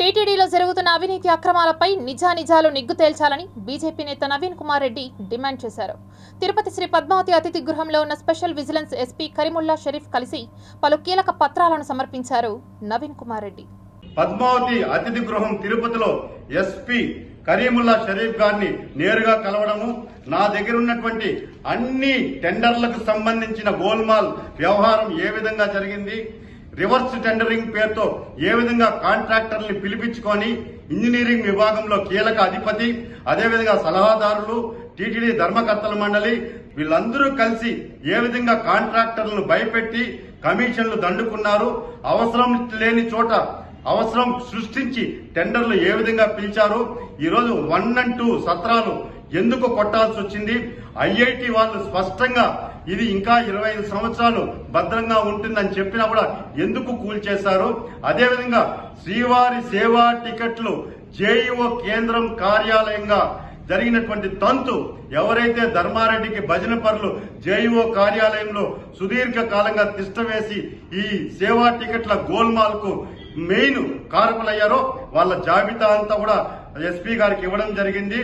టీటీడీలో జరుగుతున్న అవినీతి అక్రమాలపై నిజానిజాలు నిగ్గు తేల్చాలని బీజేపీ నేత నవీన్ కుమార్ రెడ్డి డిమాండ్ చేశారు. తిరుపతి శ్రీ పద్మావతి అతిథి గృహంలో ఉన్న special vigilance SP Karimulla Sharif కలిసి పలు కీలక పత్రాలను సమర్పించారు నవీన్ కుమార్ రెడ్డి. పద్మావతి అతిథి గృహం తిరుపతిలో ఎస్పీ కరీముల్లా షరీఫ్ గారిని నేరుగా కలవడము నా దగ్గర ఉన్నటువంటి అన్ని టెండర్లకు సంబంధించిన గోల్మాల్ వ్యవహారం ఏ విధంగా జరిగింది రివర్స్ టెండరింగ్ పేరుతో ఏ విధంగా కాంట్రాక్టర్ని పిలిపించుకొని ఇంజనీరింగ్ విభాగంలో కీలక అధిపతి అదేవిధంగా సలహాదారులు టీటీడీ ధర్మకర్తల మండలి వీళ్ళందరూ కలిసి ఏ విధంగా కాంట్రాక్టర్లను భయపెట్టి కమిషన్లు దండుకున్నారు అవసరం లేని చోట అవసరం సృష్టించి టెండర్లు ఏ విధంగా పిలిచారు ఈరోజు వన్ అండ్ టూ సత్రాలు ఎందుకు కొట్టాల్సి వచ్చింది ఐఐటి వాళ్ళు స్పష్టంగా ఇది ఇంకా ఇరవై ఐదు సంవత్సరాలు భద్రంగా ఉంటుందని చెప్పినా కూడా ఎందుకు కూల్చేశారు? అదేవిధంగా శ్రీవారి సేవా టికెట్లు జేఈఓ కేంద్రం కార్యాలయంగా జరిగినటువంటి తంతు ఎవరైతే ధర్మారెడ్డికి భజన పరులు జేఈఓ కార్యాలయంలో సుదీర్ఘ కాలంగా తిష్టవేసి ఈ సేవా టికెట్ల గోల్మాల్కు మెయిన్ కారకులయ్యారో వాళ్ళ జాబితా అంతా కూడా ఎస్పీ గారికి ఇవ్వడం జరిగింది.